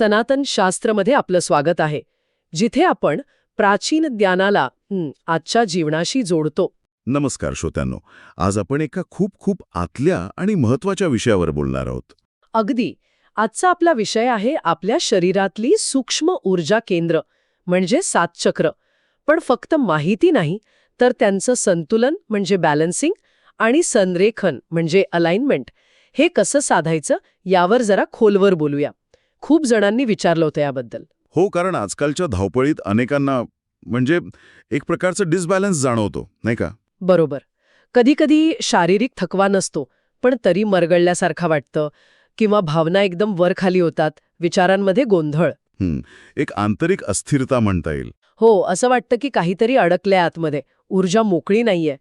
सनातन शास्त्रमध्ये आपलं स्वागत आहे. जिथे आपण प्राचीन ज्ञानाला आजच्या जीवनाशी जोडतो. नमस्कार श्रोत्यांनो आज आपण एका खूप खूप आतल्या आणि महत्त्वाच्या विषयावर बोलणार आहोत. अगदी. आजचा आपला विषय आहे आपल्या शरीरातली सूक्ष्म ऊर्जा केंद्र म्हणजे सात चक्र. पण फक्त माहिती नाही तर त्यांचं संतुलन म्हणजे बॅलन्सिंग आणि संरेखन म्हणजे अलाइनमेंट हे कसं साधायचं यावर जरा खोलवर बोलूया. खूप जणांनी विचारलं होतं याबद्दल. हो कारण आजकालच्या धावपळीत अनेकांना म्हणजे एक प्रकारचं डिसबॅलन्स जाणवतो नाही का? बरोबर. कधीकधी शारीरिक थकवा नसतो पण तरी मरगळल्यासारखा वाटतं किंवा भावना एकदम वर खाली होतात विचारांमध्ये गोंधळ. एक आंतरिक अस्थिरता म्हणता येईल. हो असं वाटतं की काहीतरी अडकलंय आतमध्ये ऊर्जा मोकळी नाहीये.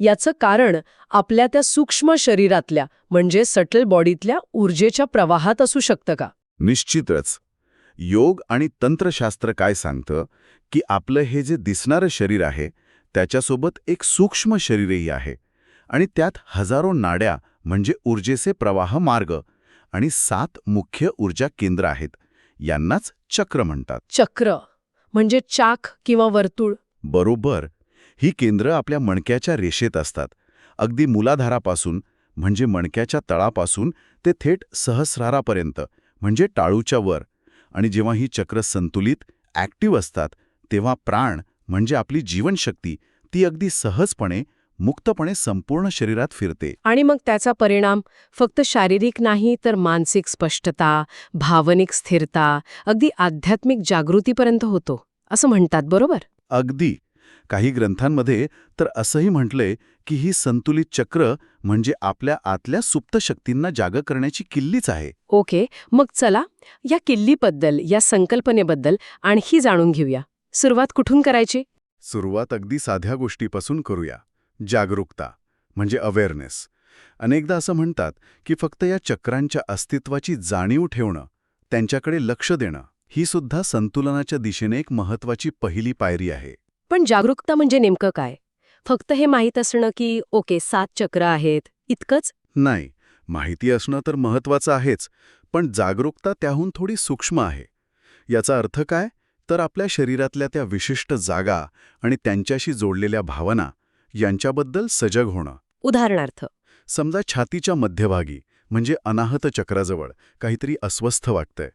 याचं कारण आपल्या त्या सूक्ष्म शरीरातल्या म्हणजे सटल बॉडीतल्या ऊर्जेच्या प्रवाहात असू शकतं का? निश्चितच. योग आणि तंत्रशास्त्र काय सांगतं? की आपलं हे जे दिसणारं शरीर आहे त्याच्यासोबत एक सूक्ष्म शरीरही आहे. आणि त्यात हजारो नाड्या म्हणजे ऊर्जेचे प्रवाह मार्ग आणि सात मुख्य ऊर्जा केंद्र आहेत. यांनाच चक्र म्हणतात. चक्र म्हणजे चाक किंवा वर्तुळ. बरोबर. ही केंद्र आपल्या मणक्याच्या रेषेत असतात. अगदी मुलाधारापासून म्हणजे मणक्याच्या तळापासून ते थेट सहस्रारापर्यंत. म्हणजे टाळूच्या वर. आणि जेव्हा ही चक्र संतुलित ॲक्टिव्ह असतात तेव्हा प्राण म्हणजे आपली जीवनशक्ती ती अगदी सहजपणे मुक्तपणे संपूर्ण शरीरात फिरते. आणि मग त्याचा परिणाम फक्त शारीरिक नाही तर मानसिक स्पष्टता भावनिक स्थिरता अगदी आध्यात्मिक जागृतीपर्यंत होतो असं म्हणतात बरोबर? अगदी. काही ग्रंथांमध्ये तर असंही म्हटलंय की ही संतुलित चक्र म्हणजे आपल्या आतल्या सुप्त शक्तींना जाग करण्याची किल्लीच आहे. ओके मग चला या किल्लीबद्दल या संकल्पनेबद्दल आणखी जाणून घेऊया. सुरुवात कुठून करायची? सुरुवात अगदी साध्या गोष्टीपासून करूया. जागरूकता म्हणजे अवेअरनेस अनेकदा असं म्हणतात की फक्त या चक्रांच्या अस्तित्वाची जाणीव ठेवणं त्यांच्याकडे लक्ष देणं ही सुद्धा संतुलनाच्या दिशेने एक महत्वाची पहिली पायरी आहे. पण जागरूकता म्हणजे नेमकं काय? फक्त हे माहीत असणं की ओके सात चक्र आहेत इतकंच? नाही माहिती असणं तर महत्वाचं आहेच पण जागरूकता त्याहून थोडी सूक्ष्म आहे. याचा अर्थ काय? तर आपल्या शरीरातल्या त्या विशिष्ट जागा आणि त्यांच्याशी जोडलेल्या भावना यांच्याबद्दल सजग होणं. उदाहरणार्थ. समजा छातीच्या मध्यभागी म्हणजे अनाहत चक्राजवळ काहीतरी अस्वस्थ वाटतंय.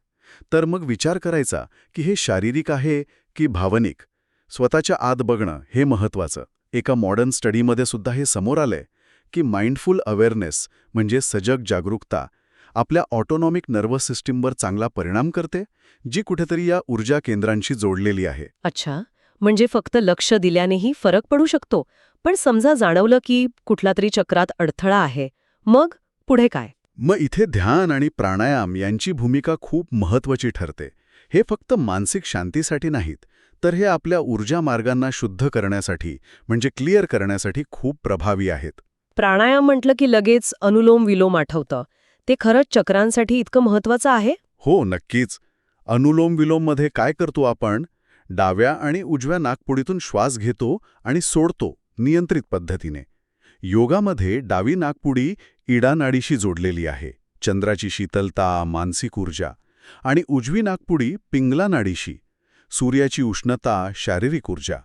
तर मग विचार करायचा की हे शारीरिक आहे की भावनिक? स्वतःच्या आत बघणं हे महत्वाचं एका मॉडर्न स्टडीमध्ये सुद्धा हे समोर आलंय की माइंडफुल अवेअरनेस म्हणजे सजग जागरूकता आपल्या ऑटोनॉमिक नर्वस सिस्टीमवर चांगला परिणाम करते जी कुठेतरी या ऊर्जा केंद्रांशी जोडलेली आहे. अच्छा म्हणजे फक्त लक्ष दिल्यानेही फरक पडू शकतो पण समजा जाणवलं की कुठला तरी चक्रात अडथळा आहे मग पुढे काय? मग इथे ध्यान आणि प्राणायाम यांची भूमिका खूप महत्वाची ठरते. हे फक्त मानसिक शांतीसाठी नाहीत तर हे आपल्या ऊर्जा मार्गांना शुद्ध करण्यासाठी म्हणजे क्लिअर करण्यासाठी खूप प्रभावी आहेत. प्राणायाम म्हटलं की लगेच अनुलोम विलोम आठवतं. ते खरंच चक्रांसाठी इतकं महत्वाचं आहे? हो नक्कीच. अनुलोम विलोममध्ये काय करतो आपण? डाव्या आणि उजव्या नाकपुडीतून श्वास घेतो आणि सोडतो नियंत्रित पद्धतीने. योगामध्ये डावी नाकपुडी इडा नाडीशी जोडलेली आहे चंद्राची शीतलता मानसिक ऊर्जा आणि उजवी नाकपुडी पिंगला नाडीशी सूर्याची उष्णता शारीरिक ऊर्जा.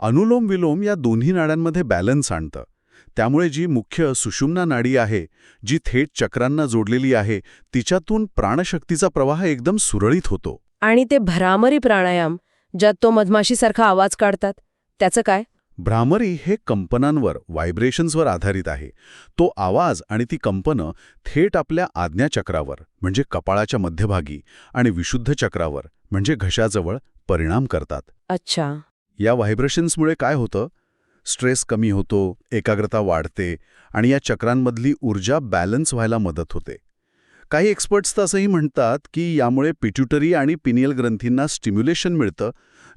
अनुलोम विलोम या दोन्ही नाड्यांमध्ये बॅलन्स आणतं. त्यामुळे जी मुख्य सुषुम्ना नाडी आहे जी थेट चक्रांना जोडलेली आहे तिच्यातून प्राणशक्तीचा प्रवाह एकदम सुरळीत होतो. आणि ते भ्रामरी प्राणायाम ज्यात तो मधमाशीसारखा आवाज काढतात त्याचं काय? भ्रामरी हे कंपनांवर व्हायब्रेशन्सवर आधारित आहे. तो आवाज आणि ती कंपनं थेट आपल्या आज्ञाचक्रावर म्हणजे कपाळाच्या मध्यभागी आणि विशुद्ध चक्रावर म्हणजे घशाजवळ परिणाम करतात. अच्छा. या व्हायब्रेशन्समुळे काय होतं? स्ट्रेस कमी होतो एकाग्रता वाढते आणि या चक्रांमधली ऊर्जा बॅलन्स व्हायला मदत होते. काही एक्सपर्ट्स तर असंही म्हणतात की यामुळे पिट्युटरी आणि पिनियल ग्रंथींना स्टिम्युलेशन मिळतं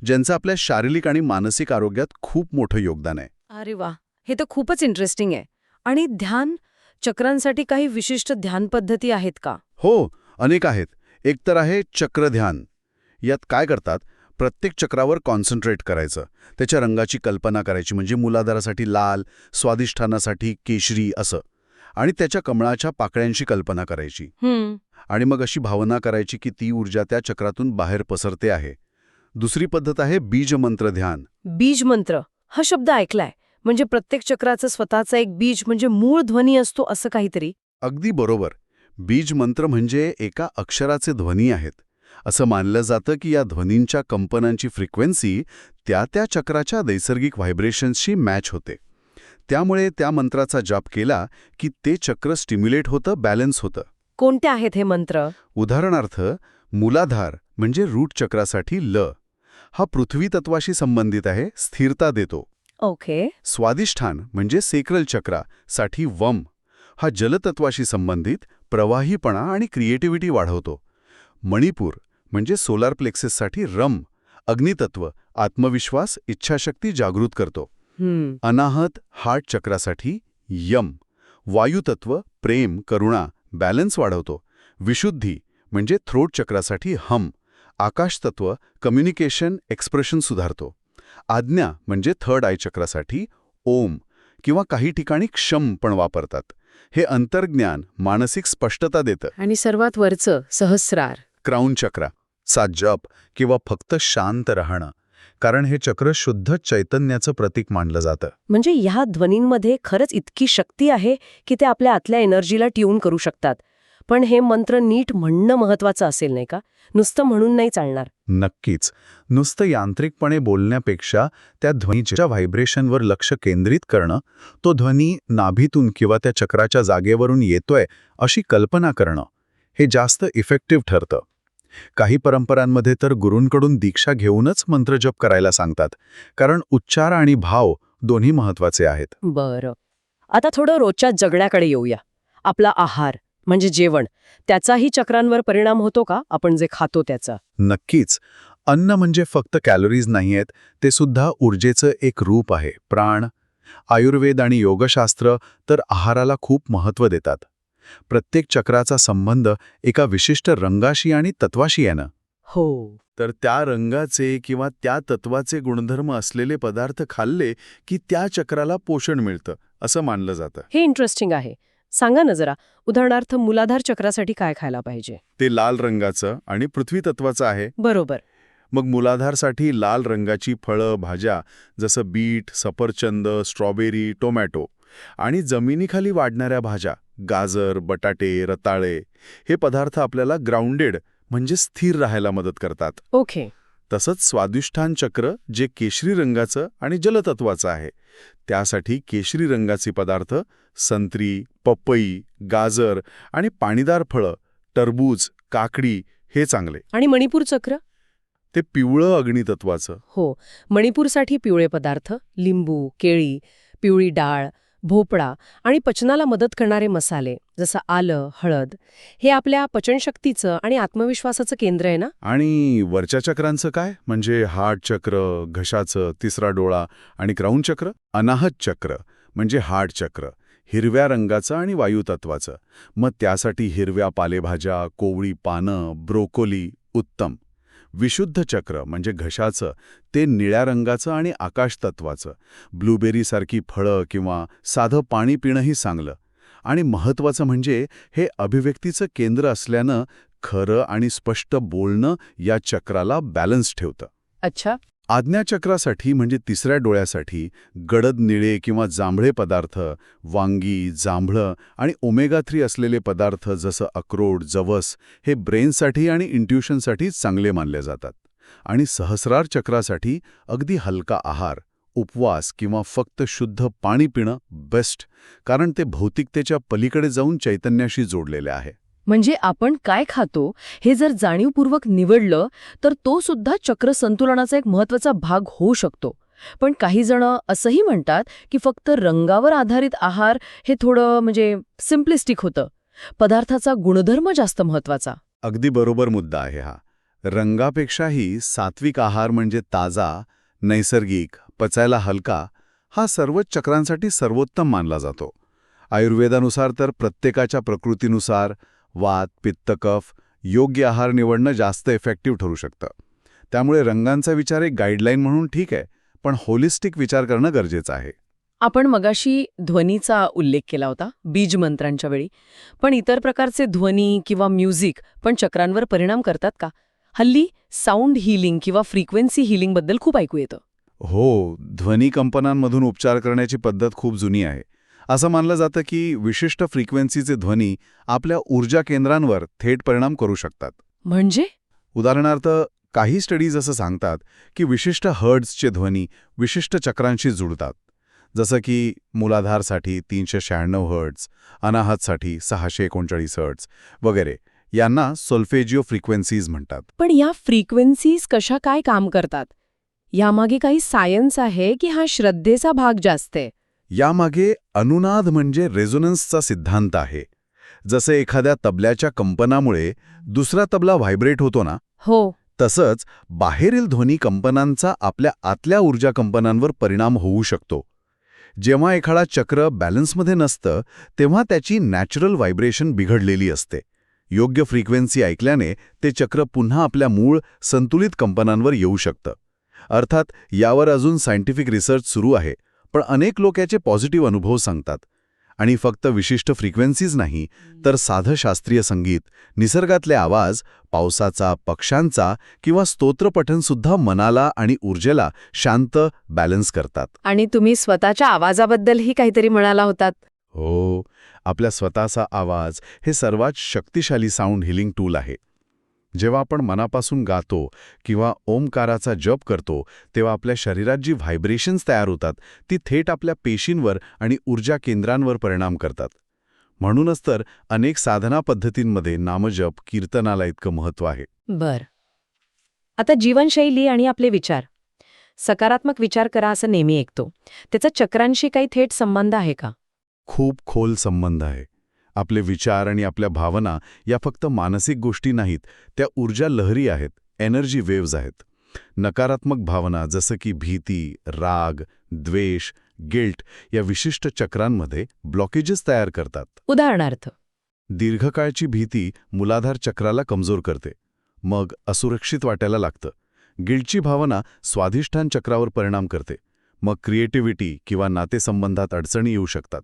ज्यांचं आपल्या शारीरिक आणि मानसिक आरोग्यात खूप मोठं योगदान आहे. अरे वा हे तर खूपच इंटरेस्टिंग आहे. आणि ध्यान चक्रांसाठी काही विशिष्ट ध्यान पद्धती आहेत का? हो अनेक आहेत. एक तर आहे चक्रध्यान. यात काय करतात? प्रत्येक चक्रावर कॉन्सन्ट्रेट करायचं. त्याच्या रंगाची कल्पना करायची. म्हणजे मुलाधारासाठी लाल स्वादिष्ठानासाठी केशरी असं. आणि त्याच्या कमळाच्या पाकळ्यांची कल्पना करायची. आणि मग अशी भावना करायची की ती ऊर्जा त्या चक्रातून बाहेर पसरते आहे. दुसरी पद्धत आहे बीजमंत्र ध्यान. बीज मंत्र हा शब्द ऐकलाय. म्हणजे प्रत्येक चक्राचं स्वतःचा एक बीज म्हणजे मूळ ध्वनी असतो असं काहीतरी. अगदी बरोबर. बीज मंत्र म्हणजे एका अक्षराचे ध्वनी आहेत. असं मानलं जातं की या ध्वनींच्या कंपनांची फ्रिक्वेन्सी त्या त्या चक्राच्या नैसर्गिक व्हायब्रेशन्सशी मॅच होते. त्यामुळे त्या मंत्राचा जाप केला की ते चक्र स्टिम्युलेट होतं बॅलन्स होतं. कोणते आहेत हे मंत्र? उदाहरणार्थ मूलाधार म्हणजे रूट चक्रासाठी ल. हा पृथ्वी तत्वाशी संबंधित आहे स्थिरता देतो. ओके. स्वादिष्ठान म्हणजे सेक्रल चक्रा साठी वम. हा जलतत्वाशी संबंधित प्रवाहीपणा आणि क्रिएटिव्हिटी वाढवतो. मणिपूर म्हणजे सोलार प्लेक्सेससाठी रम अग्नितत्व आत्मविश्वास इच्छाशक्ती जागृत करतो. अनाहत हार्ट चक्रासाठी यम वायुतत्व प्रेम करुणा बॅलन्स वाढवतो. विशुद्धी म्हणजे थ्रोट चक्रासाठी हम आकाशतत्व कम्युनिकेशन एक्सप्रेशन सुधारतो. आज्ञा म्हणजे थर्ड आय चक्रासाठी ओम किंवा काही ठिकाणी क्षम पण वापरतात. हे अंतर्ज्ञान मानसिक स्पष्टता देतं. आणि सर्वात वरचं सहस्रार. क्राऊन चक्रा. चा जप किंवा फक्त शांत राहणं कारण हे चक्र शुद्ध चैतन्याचं प्रतीक मानलं जातं. म्हणजे ह्या ध्वनींमध्ये खरंच इतकी शक्ती आहे की ते आपल्या आतल्या एनर्जीला ट्यून करू शकतात. पण हे मंत्र नीट म्हणणं महत्वाचं असेल नाही का? नुसतं म्हणून नाही चालणार. नक्कीच. नुसतं यांत्रिकपणे बोलण्यापेक्षा त्या ध्वनीच्या व्हायब्रेशनवर लक्ष केंद्रित करणं तो ध्वनी नाभीतून किंवा त्या चक्राच्या जागेवरून येतोय अशी कल्पना करणं हे जास्त इफेक्टिव्ह ठरतं. काही परंपरांमध्ये तर गुरूंकडून दीक्षा घेऊनच मंत्रजप करायला सांगतात कारण उच्चार आणि भाव दोन्ही महत्त्वाचे आहेत. बरं. आता थोडं रोजच्या जगण्याकडे येऊया. आपला आहार म्हणजे जेवण त्याचाही चक्रांवर परिणाम होतो का? आपण जे खातो त्याचा. नक्कीच. अन्न म्हणजे फक्त कॅलरीज नाहीयेत ते सुद्धा ऊर्जेचं एक रूप आहे प्राण. आयुर्वेद आणि योगशास्त्र तर आहाराला खूप महत्त्व देतात. प्रत्येक चक्राचा संबंध एका विशिष्ट रंगाशी आणि तत्वाशी आहे ना हो. तर त्या रंगाचे किंवा त्या तत्वाचे गुणधर्म असलेले पदार्थ खाल्ले की त्या चक्राला पोषण मिळतं असं मानलं जातं. हे इंटरेस्टिंग आहे. सांगा ना जरा उदाहरणार्थ मुलाधार चक्रासाठी काय खायला पाहिजे? ते लाल रंगाचं आणि पृथ्वी तत्वाचं आहे. बरोबर. मग मुलाधारसाठी लाल रंगाची फळं भाज्या जसं बीट सफरचंद स्ट्रॉबेरी टोमॅटो. आणि जमिनीखाली वाढणाऱ्या भाज्या गाजर बटाटे रताळे हे पदार्थ आपल्याला ग्राउंडेड म्हणजे स्थिर राहायला मदत करतात. ओके. तसंच स्वादिष्ठान चक्र जे केशरी रंगाचं आणि जलतत्वाचं आहे त्यासाठी केशरी रंगाचे पदार्थ संत्री पपई गाजर आणि पाणीदार फळं टरबूज काकडी हे चांगले. आणि मणिपूर चक्र? ते पिवळं अग्नितत्वाचं. हो. मणिपूरसाठी पिवळे पदार्थ लिंबू केळी पिवळी डाळ भोपळा आणि पचनाला मदत करणारे मसाले जसं आलं हळद हे आपल्या पचनशक्तीचं आणि आत्मविश्वासाचं केंद्र आहे ना? आणि वरच्या चक्रांचं काय? म्हणजे हार्ट चक्र घशाचं तिसरा डोळा आणि क्राऊन चक्र? अनाहत चक्र म्हणजे हार्ट चक्र हिरव्या रंगाचं आणि वायुतत्वाचं. मग त्यासाठी हिरव्या पालेभाज्या कोवळी पानं ब्रोकोली उत्तम. विशुद्ध चक्र म्हणजे घशाचं ते निळ्या रंगाचं आणि आकाशतत्वाचं ब्लूबेरीसारखी फळं किंवा साधं पाणी पिणंही चांगलं आणि महत्त्वाचं म्हणजे हे अभिव्यक्तीचं केंद्र असल्यानं खरं आणि स्पष्ट बोलणं या चक्राला बॅलन्स ठेवतं. अच्छा. आज्ञाचक्रासाठी म्हणजे तिसऱ्या डोळ्यासाठी गडद निळे किंवा जांभळे पदार्थ वांगी जांभळं आणि ओमेगा थ्री असलेले पदार्थ जसं अक्रोड जवस हे ब्रेनसाठी आणि इंट्युशनसाठी चांगले मानले जातात. आणि सहस्रार चक्रासाठी अगदी हलका आहार उपवास किंवा फक्त शुद्ध पाणी पिणं बेस्ट कारण ते भौतिकतेच्या पलीकडे जाऊन चैतन्याशी जोडलेले आहे. म्हणजे आपण काय खातो हे जर जाणीवपूर्वक निवडलं तर तो सुद्धा चक्र संतुलनाचा एक महत्त्वाचा भाग होऊ शकतो. पण काही जण असंही म्हणतात की फक्त रंगावर आधारित आहार हे थोडं म्हणजे सिम्प्लिस्टिक होतं. पदार्थाचा गुणधर्म जास्त महत्त्वाचा अगदी बरोबर मुद्दा आहे हा. रंगापेक्षाही सात्विक आहार म्हणजे ताजा नैसर्गिक पचायला हलका हा सर्वच चक्रांसाठी सर्वोत्तम मानला जातो. आयुर्वेदानुसार तर प्रत्येकाच्या प्रकृतीनुसार वात पित्त कफ योग्य आहार निवडणं जास्त इफेक्टिव्ह ठरू शकतं. त्यामुळे रंगांचा विचार एक गाईडलाईन म्हणून ठीक आहे पण होलिस्टिक विचार करणं गरजेचं आहे. आपण मगाशी ध्वनीचा उल्लेख केला होता बीज मंत्रांच्या वेळी. पण इतर प्रकारचे ध्वनी किंवा म्युझिक पण चक्रांवर परिणाम करतात का? हल्ली साऊंड हिलिंग किंवा फ्रिक्वेन्सी हिलिंगबद्दल खूप ऐकू येतं. हो ध्वनी कंपनांमधून उपचार करण्याची पद्धत खूप जुनी आहे. असं मानलं जातं की विशिष्ट फ्रिक्वेन्सीचे ध्वनी आपल्या ऊर्जा केंद्रांवर थेट परिणाम करू शकतात. म्हणजे? उदाहरणार्थ काही स्टडीज असं सांगतात की विशिष्ट हर्ड्सचे ध्वनी विशिष्ट चक्रांशी जुळतात. जसं की मूलाधारसाठी तीनशे शहाण्णव हर्ट्स अनाहतसाठी सहाशे एकोणचाळीस हर्ट्स वगैरे. यांना सोल्फेजिओ फ्रिक्वेन्सीज म्हणतात. पण या फ्रिक्वेन्सीज कशा काय काम करतात? यामागे काही सायन्स आहे की हा श्रद्धेचा भाग जास्त आहे. यामागे अनुनाद म्हणजे रेझोनन्सचा सिद्धांत आहे. जसं एखाद्या तबल्याच्या कंपनामुळे दुसरा तबला व्हायब्रेट होतो ना हो. तसंच बाहेरील ध्वनी कंपनांचा आपल्या आतल्या ऊर्जा कंपनांवर परिणाम होऊ शकतो. जेव्हा एखादा चक्र बॅलन्समध्ये नसतं तेव्हा त्याची नॅचरल व्हायब्रेशन बिघडलेली असते. योग्य फ्रिक्वेन्सी ऐकल्याने ते चक्र पुन्हा आपल्या मूळ संतुलित कंपनांवर येऊ शकतं. अर्थात यावर अजून सायंटिफिक रिसर्च सुरू आहे. पण अनेक लोक याचे पॉझिटिव्ह अनुभव सांगतात. आणि फक्त विशिष्ट फ्रिक्वेन्सीज नाही तर साधं शास्त्रीय संगीत निसर्गातले आवाज पावसाचा पक्ष्यांचा किंवा स्तोत्रपठणसुद्धा मनाला आणि ऊर्जेला शांत बॅलन्स करतात. आणि तुम्ही स्वतःच्या आवाजाबद्दलही काहीतरी म्हणाला होतात? हो आपल्या स्वतःचा आवाज हे सर्वात शक्तिशाली साऊंड हिलिंग टूल आहे. जेव्हा आपण मनापासून गातो किंवा ओमकाराचा जप करतो तेव्हा आपल्या शरीरात जी व्हायब्रेशन्स तयार होतात ती थेट आपल्या पेशींवर आणि ऊर्जा केंद्रांवर परिणाम करतात. म्हणूनच तर अनेक साधना पद्धतींमध्ये नामजप कीर्तनाला इतकं महत्त्व आहे. बर. आता जीवनशैली आणि आपले विचार. सकारात्मक विचार करा असं नेहमी ऐकतो. त्याचा चक्रांशी काही थेट संबंध आहे का? खूप खोल संबंध आहे. आपले विचार आणि आपल्या भावना या फक्त मानसिक गोष्टी नाहीत त्या ऊर्जा लहरी आहेत एनर्जी वेव्ज आहेत. नकारात्मक भावना जसं की भीती राग द्वेष गिल्ट या विशिष्ट चक्रांमध्ये ब्लॉकेजेस तयार करतात. उदाहरणार्थ दीर्घकाळची भीती मुलाधार चक्राला कमजोर करते मग असुरक्षित वाटायला लागतं. गिल्टची भावना स्वाधिष्ठान चक्रावर परिणाम करते मग क्रिएटिव्हिटी किंवा नातेसंबंधात अडचणी येऊ शकतात.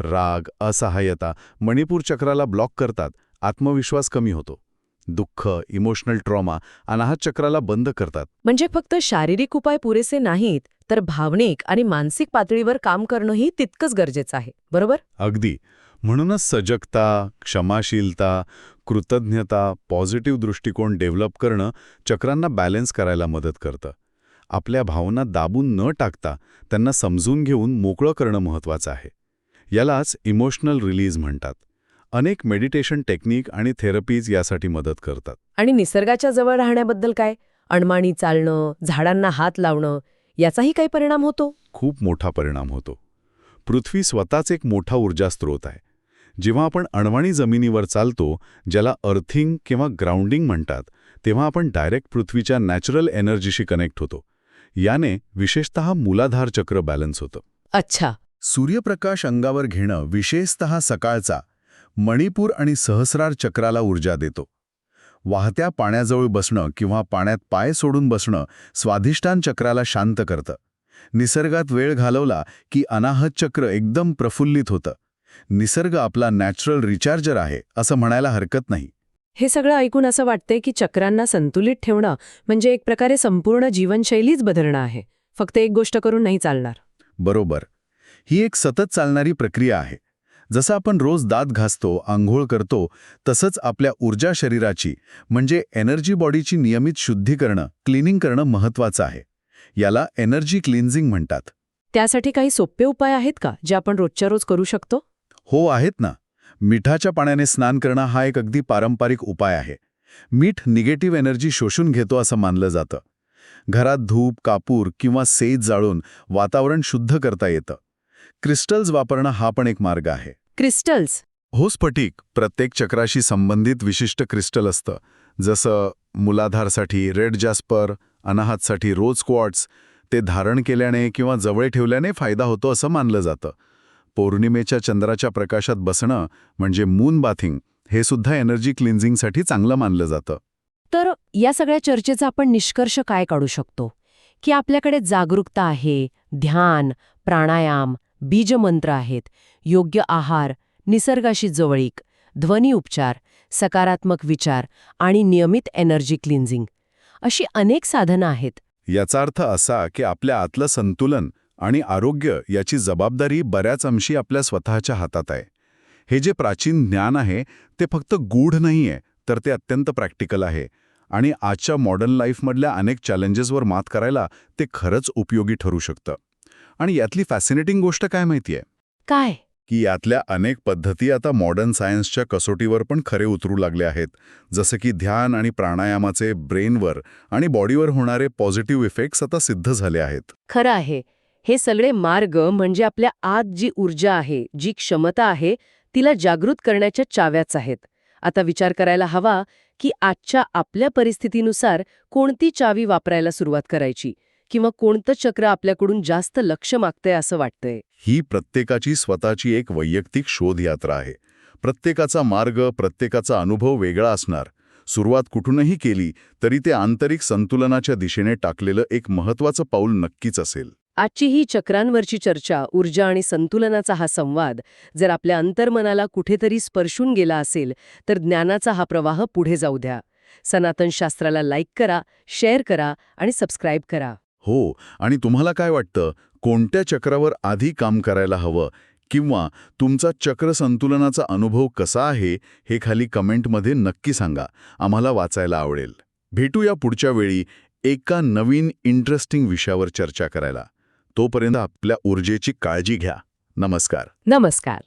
राग असहाय्यता मणिपूर चक्राला ब्लॉक करतात. आत्मविश्वास कमी होतो. दुःख इमोशनल ट्रॉमा अनाहत चक्राला बंद करतात. म्हणजे फक्त शारीरिक उपाय पुरेसे नाहीत तर भावनिक आणि मानसिक पातळीवर काम करणंही तितकंच गरजेचं आहे. बरोबर? अगदी. म्हणूनच सजगता क्षमाशीलता कृतज्ञता पॉझिटिव्ह दृष्टिकोन डेव्हलप करणं चक्रांना बॅलन्स करायला मदत करतं. आपल्या भावना दाबून न टाकता त्यांना समजून घेऊन मोकळं करणं महत्त्वाचं आहे. यालाच इमोशनल रिलीज म्हणतात. अनेक मेडिटेशन टेक्निक आणि थेरपीज यासाठी मदत करतात. आणि निसर्गाच्या जवळ राहण्याबद्दल काय? अणमाणी चालणं झाडांना हात लावणं याचाही काही परिणाम होतो? खूप मोठा परिणाम होतो. पृथ्वी स्वतःच एक मोठा ऊर्जा स्रोत आहे. जेव्हा आपण अणवाणी जमिनीवर चालतो ज्याला अर्थिंग किंवा ग्राउंडिंग म्हणतात तेव्हा आपण डायरेक्ट पृथ्वीच्या नॅचरल एनर्जीशी कनेक्ट होतो. याने विशेषतः मूलाधार चक्र बॅलन्स होतं. अच्छा. सूर्यप्रकाश अंगावर घेणं विशेषतः सकाळचा मणिपूर आणि सहस्रार चक्राला ऊर्जा देतो. वाहत्या पाण्याजवळ बसणं किंवा पाण्यात पाय सोडून बसणं स्वाधिष्ठान चक्राला शांत करतं. निसर्गात वेळ घालवला की अनाहत चक्र एकदम प्रफुल्लित होतं. निसर्ग आपला नॅचरल रिचार्जर आहे असं म्हणायला हरकत नाही. हे सगळं ऐकून असं वाटतंय की चक्रांना संतुलित ठेवणं म्हणजे एक प्रकारे संपूर्ण जीवनशैलीच बदलणं आहे. फक्त एक गोष्ट करून नाही चालणार. बरोबर. ही एक सतत चालणारी प्रक्रिया आहे. जसं आपण रोज दात घासतो आंघोळ करतो तसंच आपल्या ऊर्जा शरीराची म्हणजे एनर्जी बॉडीची नियमित शुद्धी करणं क्लिनिंग करणं महत्त्वाचं आहे. याला एनर्जी क्लिन्झिंग म्हणतात. त्यासाठी काही सोपे उपाय आहेत का जे आपण रोजच्या रोज करू शकतो? हो आहेत ना. मिठाच्या पाण्याने स्नान करणं हा एक अगदी पारंपरिक उपाय आहे. मीठ निगेटिव्ह एनर्जी शोषून घेतो असं मानलं जातं. घरात धूप कापूर किंवा सेज जाळून वातावरण शुद्ध करता येतं. क्रिस्टल्स वापरणं हा पण एक मार्ग आहे. क्रिस्टल्स. हो स्फटिक प्रत्येक चक्राशी संबंधित विशिष्ट क्रिस्टल असतं. जसं मुलाधारसाठी रेड जॅस्पर अनाहातसाठी रोज क्वॉट्स ते धारण केल्याने किंवा जवळ ठेवल्याने फायदा होतो असं मानलं जातं. पौर्णिमेच्या चंद्राच्या प्रकाशात बसणं म्हणजे मून बाथिंग हे सुद्धा एनर्जी क्लिन्झिंगसाठी चांगलं मानलं जातं. तर या सगळ्या चर्चेचा आपण निष्कर्ष काय काढू शकतो? की आपल्याकडे जागरूकता आहे ध्यान प्राणायाम बीजमंत्र आहेत. योग्य आहार निसर्गाशी जवळीक ध्वनी उपचार सकारात्मक विचार आणि नियमित एनर्जी क्लिन्झिंग अशी अनेक साधनं आहेत. याचा अर्थ असा की आपल्या आतलं संतुलन आणि आरोग्य याची जबाबदारी बऱ्याच अंशी आपल्या स्वतःच्या हातात आहे. हे जे प्राचीन ज्ञान आहे ते फक्त गूढ नाही आहे तर ते अत्यंत प्रॅक्टिकल आहे. आणि आजच्या मॉडर्न लाईफमधल्या अनेक चॅलेंजेसवर मात करायला ते खरंच उपयोगी ठरू शकतं. आणि यातली फॅसिनेटिंग गोष्ट काय माहितीये? काय? की यातल्या अनेक पद्धती आता मॉडर्न सायन्सच्या कसोटीवर पण खरे उतरू लागले आहेत. जसं की ध्यान आणि प्राणायामाचे ब्रेनवर आणि बॉडीवर होणारे पॉझिटिव्ह इफेक्ट्स आता सिद्ध झाले आहेत. खरं आहे. हे सगळे मार्ग म्हणजे आपल्या आत जी ऊर्जा आहे जी क्षमता आहे तिला जागृत करण्याच्या चाव्याच आहेत. आता विचार करायला हवा की आजच्या आपल्या परिस्थितीनुसार कोणती चावी वापरायला सुरुवात करायची? किंवा कोणतं चक्र आपल्याकडून जास्त लक्ष मागतंय असं वाटतंय? ही प्रत्येकाची स्वतःची एक वैयक्तिक शोधयात्रा आहे. प्रत्येकाचा मार्ग प्रत्येकाचा अनुभव वेगळा असणार. सुरुवात कुठूनही केली तरी ते आंतरिक संतुलनाच्या दिशेने टाकलेलं एक महत्वाचं पाऊल नक्कीच असेल. आजची ही चक्रांवरची चर्चा ऊर्जा आणि संतुलनाचा हा संवाद जर आपल्या अंतर्मनाला कुठेतरी स्पर्शून गेला असेल तर ज्ञानाचा हा प्रवाह पुढे जाऊ द्या. सनातन शास्त्राला लाईक करा शेअर करा आणि सबस्क्राईब करा. हो आणि तुम्हाला काय वाटतं? कोणत्या चक्रावर आधी काम करायला हवं? किंवा तुमचा चक्र संतुलनाचा अनुभव कसा आहे? हे खाली कमेंटमध्ये नक्की सांगा. आम्हाला वाचायला आवडेल. भेटूया पुढच्या वेळी एका नवीन इंटरेस्टिंग विषयावर चर्चा करायला. तोपर्यंत आपल्या ऊर्जेची काळजी घ्या. नमस्कार. नमस्कार.